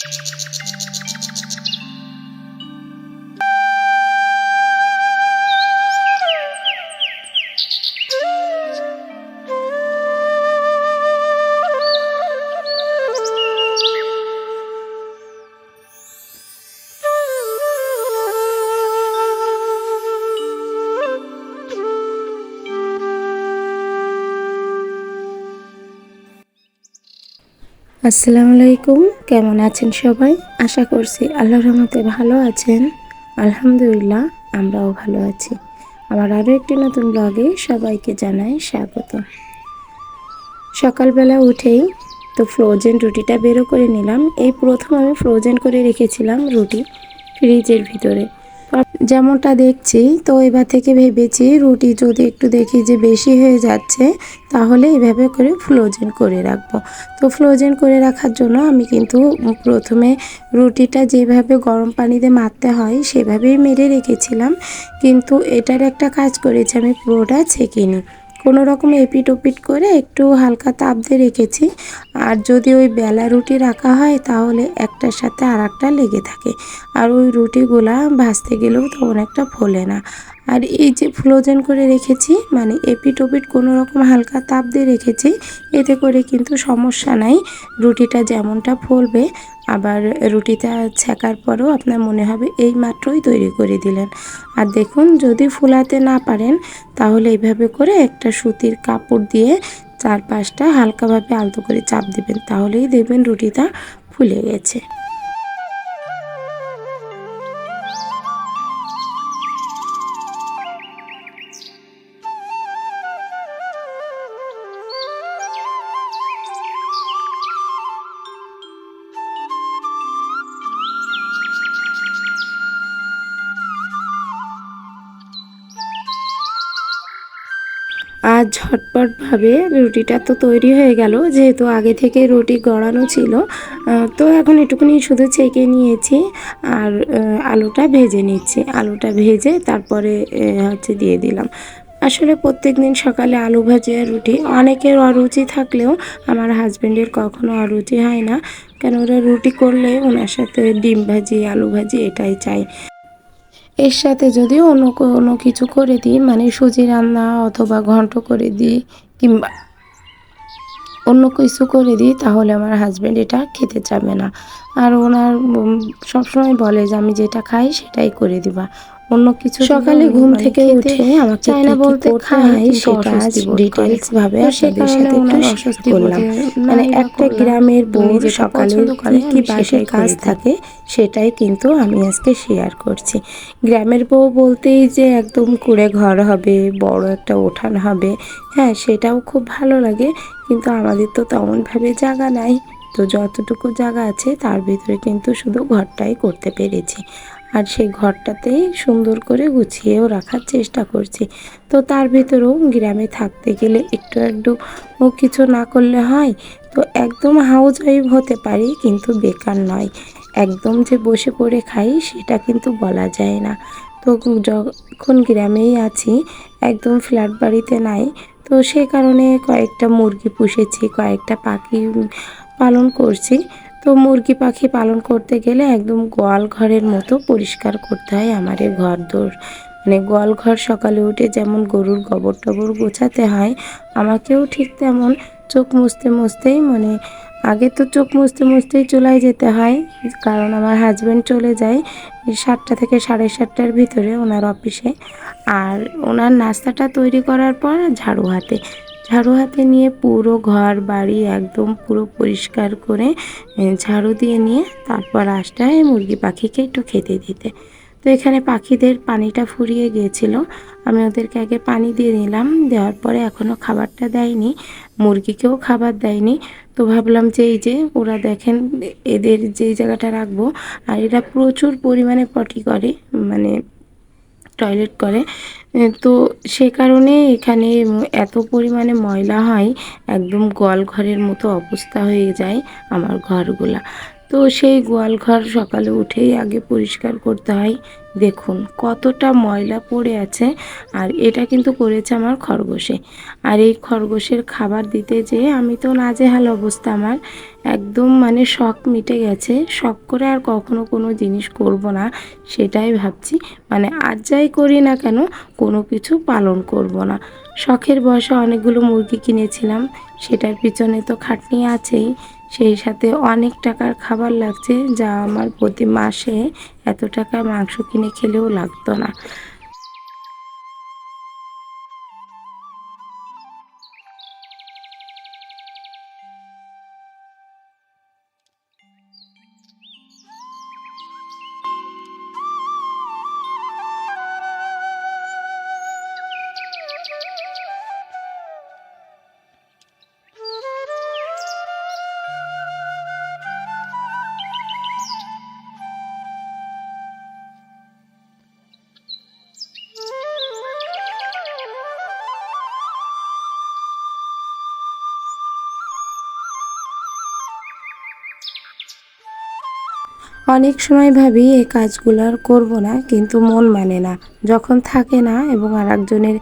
うん。আসসালামু আলাইকুম, কেমন আছেন সবাই? আশা করছি আল্লাহ রহমতে ভালো আছেন। আলহামদুলিল্লাহ, আমরাও ভালো আছি। আমার আরও একটি নতুন ব্লগে সবাইকে জানাই স্বাগত। সকালবেলা উঠেই তো ফ্রোজেন রুটিটা বেরো করে নিলাম। এই প্রথম আমি ফ্রোজেন করে রেখেছিলাম রুটি ফ্রিজের ভিতরে। যেমনটা দেখছি, তো এবার থেকে ভেবেছি রুটি যদি একটু দেখি যে বেশি হয়ে যাচ্ছে, তাহলে এভাবে করে ফ্লোজেন করে রাখব। তো ফ্লোজেন করে রাখার জন্য আমি কিন্তু প্রথমে রুটিটা যেভাবে গরম পানিতে মারতে হয়, সেভাবেই মেরে রেখেছিলাম। কিন্তু এটার একটা কাজ করেছি, আমি পুরোটা ছেঁকিনি কোনো রকম এপিট ওপিট করে একটু হালকা তাপ দিয়ে রেখেছি। আর যদি ওই বেলা রুটি রাখা হয়, তাহলে একটার সাথে আর একটা লেগে থাকে। আর ওই রুটিগুলা ভাজতে গেলেও তেমন একটা ফোলে না। আর এই যে ফ্লোজেন করে রেখেছি মানে এপিট ওপিট কোনো রকম হালকা তাপ দিয়ে রেখেছি, এতে করে কিন্তু সমস্যা নাই। রুটিটা যেমনটা ফলবে, আবার রুটিটা ছেঁকার পরও আপনার মনে হবে এই মাত্রই তৈরি করে দিলেন। আর দেখুন, যদি ফুলাতে না পারেন, তাহলে এইভাবে করে একটা সুতির কাপড় দিয়ে চারপাশটা হালকাভাবে আলতো করে চাপ দেবেন, তাহলেই দেখবেন রুটিটা ফুলে গেছে। আর ঝটপটভাবে রুটিটা তো তৈরি হয়ে গেল, যেহেতু আগে থেকে রুটি গড়ানো ছিল তো এখন একটুখানি শুধু ছেঁকে নিয়েছি আর আলুটা ভেজে নিচ্ছি। আলুটা ভেজে তারপরে হচ্ছে দিয়ে দিলাম। আসলে প্রত্যেক দিন সকালে আলু ভাজি আর রুটি অনেকের অরুচি থাকলেও আমার হাজব্যান্ডের কখনো অরুচি হয় না কেন ওরা রুটি করলে ওনার সাথে ডিম ভাজি, আলু ভাজি এটাই চাই। এর সাথে যদি অন্য কোনো কিছু করে দিই মানে সুজি রান্না অথবা ঘন্ট করে দিই, কিংবা অন্য কিছু করে দিই, তাহলে আমার হাজব্যান্ড এটা খেতে চাবে না। আর ওনার সবসময় বলে যে আমি যেটা খাই সেটাই করে দিবা। অন্য কিছু সকালে ঘুম থেকে উঠে আমাকে চায় না বলতে খাই সেটা আজ ডিটেলস ভাবে আপনাদের সাথে একটু অস্বস্তি করলাম। মানে একটা গ্রামের বউর সকালে কি কি বাসায় কাজ থাকে সেটাই কিন্তু আমি আজকে শেয়ার করছি। গ্রামের বউ বলতেই যে একদম কুড়ে ঘর হবে বড় একটা উঠান হবে হ্যাঁ সেটাও খুব ভালো লাগে কিন্তু আমাদের তো তেমনভাবে জায়গা নাই। তো যতটুকু জায়গা আছে তার ভিতরে কিন্তু শুধু ঘরটাই করতে পেরেছি। আর সেই ঘরটাতেই সুন্দর করে গুছিয়েও রাখার চেষ্টা করছি। তো তার ভিতরেও গ্রামে থাকতে গেলে একটু একটু কিছু না করলে হয়, তো একদম হাউস ওয়াইফ হতে পারি কিন্তু বেকার নয়। একদম যে বসে পড়ে খাই সেটা কিন্তু বলা যায় না। তো যখন গ্রামেই আছি, একদম ফ্ল্যাট বাড়িতে নাই, তো সে কারণে কয়েকটা মুরগি পুষেছি, কয়েকটা পাখি পালন করছি। তো মুরগি পাখি পালন করতে গেলে একদম গোয়াল ঘরের মতো পরিষ্কার করতে হয় আমার এই ঘর দোর মানে গোয়াল ঘর সকালে উঠে যেমন গরুর গোবর টবর গোছাতে হয়, আমাকেও ঠিক তেমন চোখ মুছতে মুছতেই মানে আগে তো চোখ মুছতে মুছতেই চলাই যেতে হয়, কারণ আমার হাজব্যান্ড চলে যায় সাতটা থেকে সাড়ে সাতটার ভিতরে ওনার অফিসে আর ওনার নাস্তাটা তৈরি করার পর ঝাড়ু হাতে। ঝাড়ু হাতে নিয়ে পুরো ঘর, বাড়ি একদম পুরো পরিষ্কার করে ঝাড়ু দিয়ে নিয়ে তারপর আসটায় মুরগি পাখিকে একটু খেতে দিতে। তো এখানে পাখিদের পানিটা ফুরিয়ে গিয়েছিল। আমি ওদেরকে আগে পানি দিয়ে নিলাম, দেওয়ার পরে এখনও খাবারটা দেয়নি, মুরগিকেও খাবার দেয়নি। তো ভাবলাম যে এই যে ওরা দেখেন এদের যেই জায়গাটা রাখব, আর এরা প্রচুর পরিমাণে পটি করে মানে টয়লেট করে। তো সে কারণে এখানে এত পরিমাণে ময়লা হয়, একদম গোয়াল ঘরের মতো অবস্থা হয়ে যায় আমার ঘরগুলা। তো সেই গোয়াল ঘর সকালে উঠেই আগে পরিষ্কার করতে হয়। দেখুন, কতটা ময়লা পড়ে আছে আর এটা কিন্তু করেছে আমার খরগোশে। আর এই খরগোশের খাবার দিতে যেয়ে আমি তো নাজেহাল অবস্থা আমার। একদম মানে শখ মিটে গেছে। শখ করে আর কখনো কোনো জিনিস করব না, সেটাই ভাবছি। মানে আর যাই করি না কেন, কোনো কিছু পালন করব না। শখের বয়সে অনেকগুলো মুরগি কিনেছিলাম। সেটার পিছনে তো খাটনি আছেই। সেই সাথে অনেক টাকার খাবার লাগছে, যা আমার প্রতি মাসে এত টাকা মাংস কিনে খেলেও লাগতো না। অনেক সময় ভাবি এই কাজগুলো আর করব না কিন্তু মন মানে না। যখন থাকে না এবং আর একজনের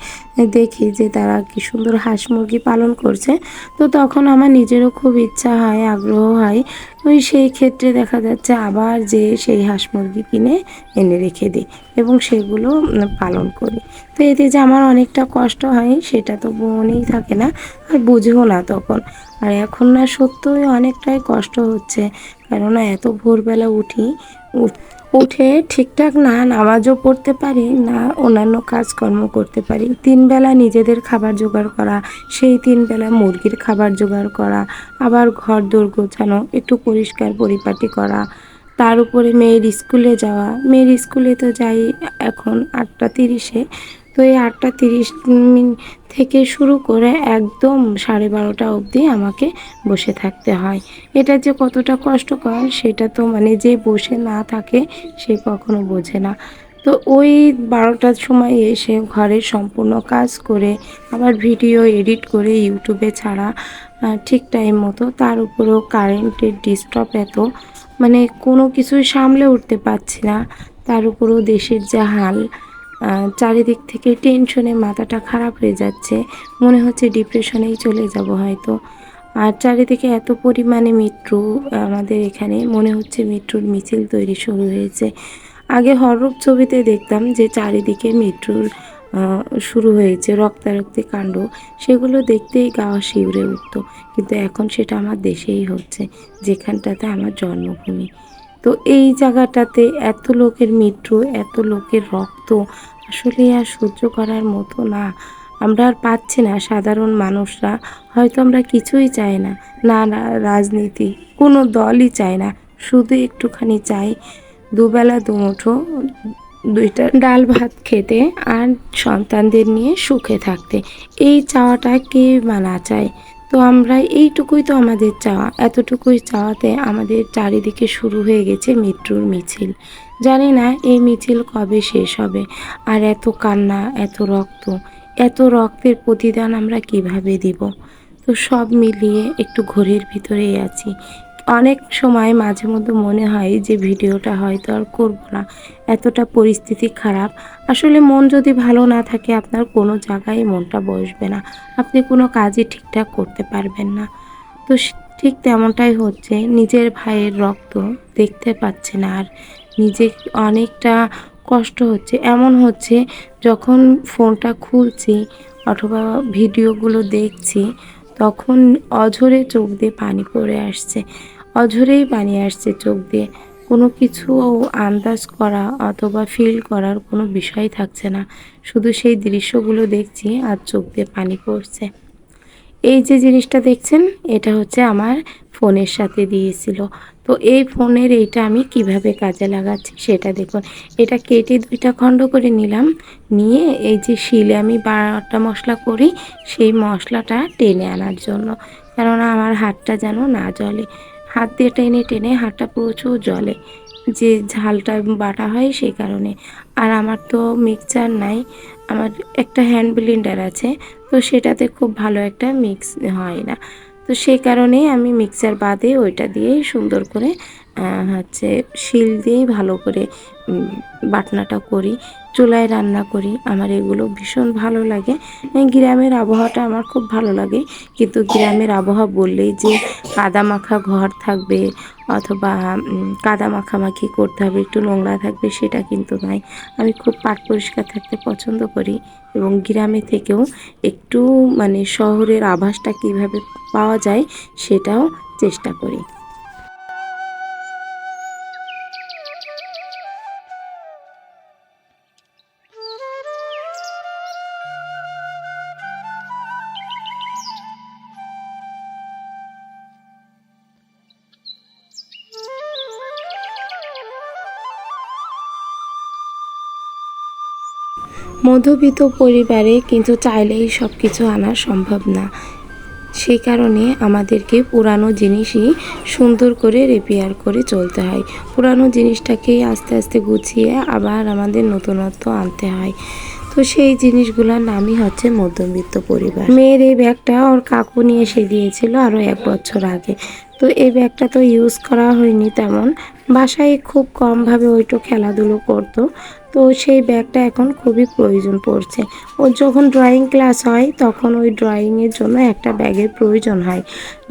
দেখি যে তারা কি সুন্দর হাঁস মুরগি পালন করছে, তো তখন আমার নিজেরও খুব ইচ্ছা হয়, আগ্রহ হয়। ওই সেই ক্ষেত্রে দেখা যাচ্ছে আবার যে সেই হাঁস মুরগি কিনে এনে রেখে দিই এবং সেগুলো পালন করি। তো এতে যে আমার অনেকটা কষ্ট হয় সেটা তো মনেই থাকে না, আর বুঝেও না তখন। আর এখন না সত্যই অনেকটাই কষ্ট হচ্ছে, কেননা এত ভোরবেলা উঠি উঠ- ঠিকঠাক না নামাজও পড়তে পারি, না অন্যান্য কাজকর্ম করতে পারি। তিন বেলা নিজেদের খাবার জোগাড় করা, সেই তিন বেলা মুরগির খাবার জোগাড় করা, আবার ঘর দোর গোছানো, একটু পরিষ্কার পরিপাটি করা। তার উপরে মেয়ের স্কুলে যাওয়া। মেয়ের স্কুলে তো যাই এখন আটটা তিরিশে। তো এই আটটা তিরিশ মিনিট থেকে শুরু করে একদম সাড়ে বারোটা অবধি আমাকে বসে থাকতে হয়। এটা যে কতটা কষ্টকর সেটা তো মানে যে বসে না থাকে সে কখনো বোঝে না। তো ওই বারোটার সময় এসে ঘরের সম্পূর্ণ কাজ করে, আবার ভিডিও এডিট করে ইউটিউবে ছাড়া ঠিক টাইম মতো তার উপরেও কারেন্টের ডিস্টার্ব এত মানে কোনো কিছুই সামলে উঠতে পারছি না। তার উপরেও দেশের যা হাল চারিদিক থেকে টেনশনে মাথাটা খারাপ হয়ে যাচ্ছে। মনে হচ্ছে ডিপ্রেশনেই চলে যাব হয়তো। আর চারিদিকে এত পরিমাণে মৃত্যু আমাদের এখানে, মনে হচ্ছে মৃত্যুর মিছিল তৈরি শুরু হয়েছে। আগে হরর ছবিতে দেখতাম যে চারিদিকে মৃত্যুর শুরু হয়েছে রক্তারক্তি কাণ্ড। সেগুলো দেখতেই গা শিউরে উঠত। কিন্তু এখন সেটা আমার দেশেই হচ্ছে, যেখানটাতে আমার জন্মভূমি। তো এই জায়গাটাতে এত লোকের মৃত্যু এত লোকের রক্ত আসলে আর সহ্য করার মতো না। আমরা আর পাচ্ছি না সাধারণ মানুষরা। হয়তো আমরা কিছুই চাই না। না না, রাজনীতি। কোনো দলই চায় না। শুধু একটুখানি চাই। দুবেলা, দুমুঠো, দুইটা ডাল ভাত খেতে আর সন্তানদের নিয়ে সুখে থাকতে। এই চাওয়াটা কে মানা চায়? তো আমরা এইটুকুই তো আমাদের চাওয়া। এতটুকুই চাওয়াতে আমাদের চারিদিকে শুরু হয়ে গেছে মৃত্যুর মিছিল। জানি না এই মিছিল কবে শেষ হবে। আর এত কান্না, এত রক্ত, এত রক্তের প্রতিদান আমরা কীভাবে দিব? তো সব মিলিয়ে একটু ঘরের ভিতরেই আছি। অনেক সময় মাঝে মধ্যে মনে হয় যে ভিডিওটা হয়তো আর করব না। এতটা পরিস্থিতি খারাপ। আসলে মন যদি ভালো না থাকে, আপনার কোনো জায়গায় মনটা বসবে না। আপনি কোনো কাজই ঠিকঠাক করতে পারবেন না। তো ঠিক তেমনটাই হচ্ছে, নিজের ভাইয়ের রক্ত দেখতে পাচ্ছে না আর নিজে অনেকটা কষ্ট হচ্ছে। এমন হচ্ছে, যখন ফোনটা খুলছি অথবা ভিডিওগুলো দেখছি, তখন অঝরে চোখ দিয়ে পানি পড়ে আসছে। অঝরেই পানি আসছে চোখ দিয়ে। কোনো কিছু আন্দাজ করা অথবা ফিল করার কোনো বিষয় থাকছে না। শুধু সেই দৃশ্যগুলো দেখছি আর চোখ দিয়ে পানি পড়ছে। এই যে জিনিসটা দেখছেন, এটা হচ্ছে আমার ফোনের সাথে দিয়েছিল। তো এই ফোনের এইটা আমি কীভাবে কাজে লাগাচ্ছি সেটা দেখুন। এটা কেটে দুইটা খণ্ড করে নিলাম। নিয়ে এই যে শিলে আমি বাটা মশলা করি, সেই মশলাটা টেনে আনার জন্য। কেননা আমার হাতটা যেন না জলে হাত দিয়ে টেনে টেনে হাতটা প্রচুর জলে যে ঝালটা বাটা হয় সেই কারণে। আর আমার তো মিক্সচার নাই, আমার একটা হ্যান্ড ব্লেন্ডার আছে, তো সেটাতে খুব ভালো একটা মিক্স হয় না। তো সেই কারণেই আমি মিক্সার বাদে ওইটা দিয়েই সুন্দর করে হচ্ছে শিল দিয়েই ভালো করে বাটনাটা করি, চুলায় রান্না করি। আমার এগুলো ভীষণ ভালো লাগে। গ্রামের আবহাওয়াটা আমার খুব ভালো লাগে। কিন্তু গ্রামের আবহাওয়া বললেই যে কাদা মাখা ঘর থাকবে অথবা কাদা মাখামাখি করতে হবে, একটু নোংরা থাকবে সেটা কিন্তু নয়। আমি খুব পাট পরিষ্কার থাকতে পছন্দ করি এবং গ্রামে থেকেও একটু মানে শহরের আভাসটা কীভাবে পাওয়া যায় সেটাও চেষ্টা করি। মধ্যবিত্ত পরিবারে কিন্তু চাইলেই সব কিছু আনা সম্ভব না। সেই কারণে আমাদেরকে পুরানো জিনিসই সুন্দর করে রিপেয়ার করে চলতে হয়। পুরানো জিনিসটাকেই আস্তে আস্তে গুছিয়ে আবার আমাদের নতুনত্ব আনতে হয়। তো সেই জিনিসগুলোর নামই হচ্ছে মধ্যবিত্ত পরিবার। মেয়ের এই ব্যাগটা ওর কাকু নিয়ে এসে দিয়েছিল আরও এক বছর আগে। তো এই ব্যাগটা তো ইউজ করা হয়নি তেমন। বাসায় খুব কমভাবে ওইটু খেলাধুলো করতো। তো সেই ব্যাগটা এখন খুবই প্রয়োজন পড়ছে। ওর যখন ড্রয়িং ক্লাস হয়, তখন ওই ড্রয়িংয়ের জন্য একটা ব্যাগের প্রয়োজন হয়,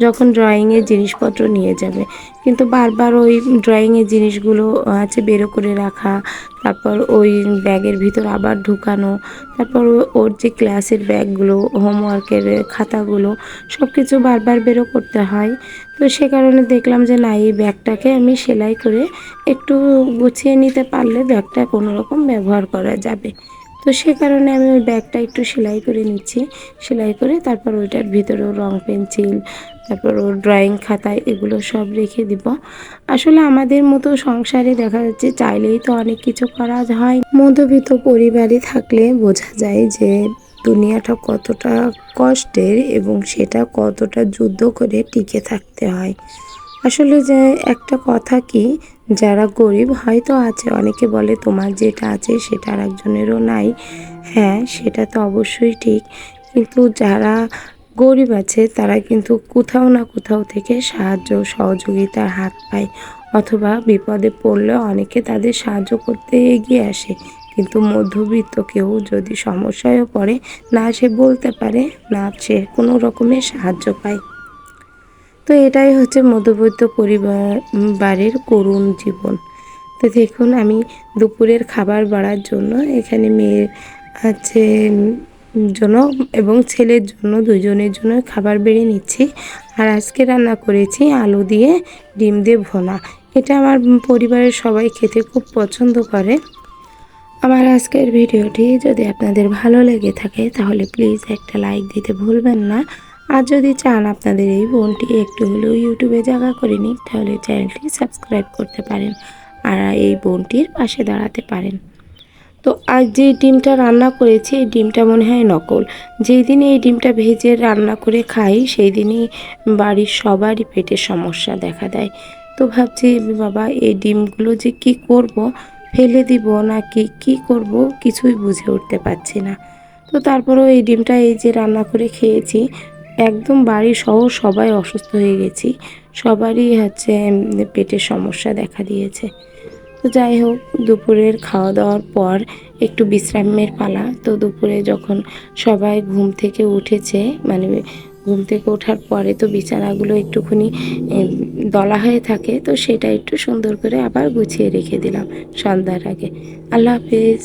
যখন ড্রয়িংয়ের জিনিসপত্র নিয়ে যাবে। কিন্তু বারবার ওই ড্রয়িংয়ের জিনিসগুলো আছে বেরো করে রাখা, তারপর ওই ব্যাগের ভিতর আবার ঢুকানো, তারপর ওর যে ক্লাসের ব্যাগগুলো হোমওয়ার্কের খাতাগুলো সব কিছু বারবার বেরো করতে হয়। তো সে কারণে দেখলাম যে, না, এই ব্যাগটাকে আমি সেলাই করে একটু গুছিয়ে নিতে পারলে ব্যাগটা কোনো রকম ব্যবহার করা যাবে। তো সে কারণে আমি ওই ব্যাগটা একটু সেলাই করে নিচ্ছি। সেলাই করে তারপর ওইটার ভিতরেও রং পেন্সিল, তারপর ওর ড্রয়িং খাতা এগুলো সব রেখে দিব। আসলে আমাদের মতো সংসারে দেখা যাচ্ছে চাইলেই তো অনেক কিছু করা হয়। মধ্যবিত্ত পরিবারে থাকলে বোঝা যায় যে দুনিয়াটা কতটা কষ্টের এবং সেটা কতটা যুদ্ধ করে টিকে থাকতে হয়। আসলে যে একটা কথা কি যারা গরিব হয়তো আছে, অনেকে বলে তোমার যেটা আছে সেটা আর একজনেরও নাই। হ্যাঁ সেটা তো অবশ্যই ঠিক। কিন্তু যারা গরিব আছে, তারা কিন্তু কোথাও না কোথাও থেকে সাহায্য সহযোগিতার হাত পায়। অথবা বিপদে পড়লে অনেকে তাদের সাহায্য করতে এগিয়ে আসে। কিন্তু মধ্যবিত্ত কেউ যদি সমস্যায়ও পড়ে, না সে বলতে পারে, না সে কোনো রকমের সাহায্য পায়। তো এটাই হচ্ছে মধ্যবিত্ত পরিবার করুণ জীবন। তো দেখুন, আমি দুপুরের খাবার বাড়ার জন্য এখানে মেয়ের আছে, জন্য এবং ছেলের জন্য, দুজনের জন্য খাবার বেড়ে নিচ্ছি। আর আজকে রান্না করেছি আলু দিয়ে ডিম দিয়ে ভোনা। এটা আমার পরিবারের সবাই খেতে খুব পছন্দ করে। আমার আজকের ভিডিওটি যদি আপনাদের ভালো লেগে থাকে, তাহলে প্লিজ একটা লাইক দিতে ভুলবেন না। আর যদি চান আপনাদের এই বোনটি একটু হলেও ইউটিউবে জায়গা করে নিক, তাহলে চ্যানেলটি সাবস্ক্রাইব করতে পারেন আর এই বোনটির পাশে দাঁড়াতে পারেন। তো আজ যে ডিমটা রান্না করেছি, এই ডিমটা মনে হয় নকল। যেই দিন এই ডিমটা ভেজে রান্না করে খাই, সেই দিনই বাড়ির সবারই পেটের সমস্যা দেখা দেয়। তো ভাবছি, বাবা, এই ডিমগুলো যে কি করব, ফেলে দিব না কি কি করব, কিছুই বুঝে উঠতে পারছি না। তো তারপরেও এই ডিমটা এই যে রান্না করে খেয়েছি একদম বাড়ি সহ সবাই অসুস্থ হয়ে গেছি। সবারই হচ্ছে পেটের সমস্যা দেখা দিয়েছে। তো যাই হোক, দুপুরের খাওয়া দাওয়ার পর একটু বিশ্রামের পালা। তো দুপুরে যখন সবাই ঘুম থেকে উঠেছে মানে ঘুম থেকে ওঠার পরে তো বিছানাগুলো একটুখানি দলা হয়ে থাকে, তো সেটা একটু সুন্দর করে আবার গুছিয়ে রেখে দিলাম সন্ধ্যার আগে। আল্লাহ হাফেজ।